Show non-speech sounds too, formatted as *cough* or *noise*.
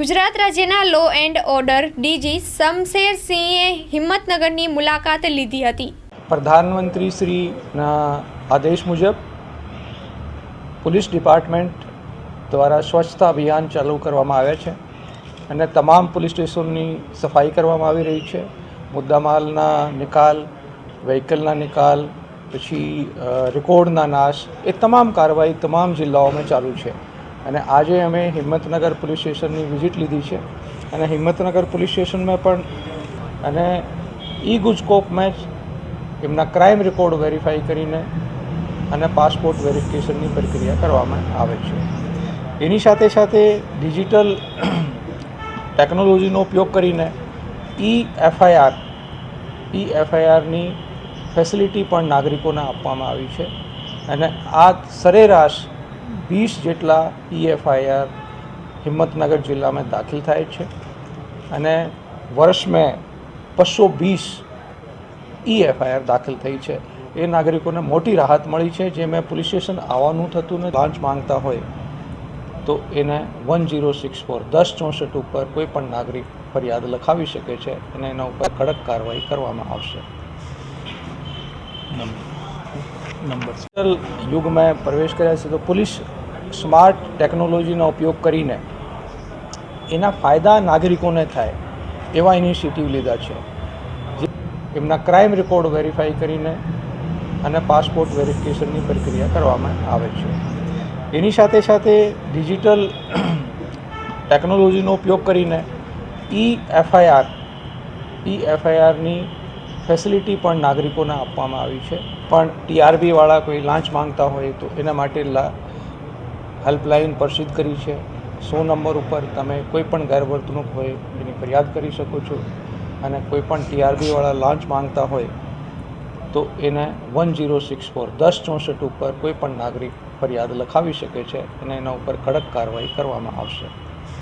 ગુજરાત રાજ્યના law and order DG Shamsher સિંહે હિંમતનગરની મુલાકાત લીધી હતી. પ્રધાનમંત્રી શ્રીના આદેશ મુજબ પોલીસ ડિપાર્ટમેન્ટ દ્વારા સ્વચ્છતા અભિયાન ચાલુ કરવામાં આવે છે અને તમામ પોલીસ સ્ટેશનની સફાઈ કરવામાં આવી રહી છે. મુદ્દામાલના નિકાલ વ્હીકલના નિકાલ, પછી રેકોર્ડના નાશ, એ તમામ કાર્યવાહી તમામ જિલ્લાઓમાં ચાલુ છે. અને આજે અમે હિંમતનગર પોલીસ સ્ટેશનની વિઝિટ લીધી છે. અને હિંમતનગર પોલીસ સ્ટેશનમાં પણ અને ઈ ગુજકોપમાં જ એમના ક્રાઇમ રેકોર્ડ વેરીફાઈ કરીને અને પાસપોર્ટ વેરિફિકેશનની પ્રક્રિયા કરવામાં આવે છે. એની સાથે સાથે ડિજિટલ ટેકનોલોજીનો ઉપયોગ કરીને ઈ એફઆઈઆર, ઈ એફઆઈઆરની ફેસિલિટી પણ નાગરિકોને આપવામાં આવી છે. અને આ સરેરાશ વીસ જેટલા પીએફઆઈઆર એફઆઈઆર હિંમતનગર જિલ્લામાં દાખલ થાય છે અને વર્ષમાં બસો વીસ ઈ એફઆઈઆર દાખલ થઈ છે. એ નાગરિકોને મોટી રાહત મળી છે. જે મેં પોલીસ સ્ટેશન આવવાનું થતું ને લાંચ માંગતા હોય તો એને વન જીરો સિક્સ ફોર દસ ચોસઠ ઉપર કોઈ પણ નાગરિક ફરિયાદ લખાવી શકે છે અને એના ઉપર કડક કાર્યવાહી કરવામાં આવશે. ડિજિટલ યુગમાં પ્રવેશ કર્યા છે તો પોલીસ સ્માર્ટ ટેકનોલોજીનો ઉપયોગ કરીને એના ફાયદા નાગરિકોને થાય એવા ઇનિશિયેટિવ લીધા છે. એમના ક્રાઇમ રેકોર્ડ વેરીફાઈ કરીને અને પાસપોર્ટ વેરિફિકેશનની પ્રક્રિયા કરવામાં આવે છે. એની સાથે સાથે ડિજિટલ ટેકનોલોજીનો *clears throat* ઉપયોગ કરીને ઈ એફઆઈઆર ઈ એફઆઈઆરની ફેસિલિટી પણ નાગરિકોને આપવામાં આવી છે. પણ ટીઆરબીવાળા કોઈ લાંચ માંગતા હોય તો એના માટે હેલ્પલાઇન પ્રસિદ્ધ કરી છે. સો નંબર ઉપર તમે કોઈ પણ ગેરવર્તણૂક હોય એની ફરિયાદ કરી શકો છો. અને કોઈ પણ ટીઆરબીવાળા લાંચ માંગતા હોય તો એને વન જીરો સિક્સ ફોર દસ ચોસઠ ઉપર કોઈ પણ નાગરિક ફરિયાદ લખાવી શકે છે અને એના ઉપર કડક કાર્યવાહી કરવામાં આવશે.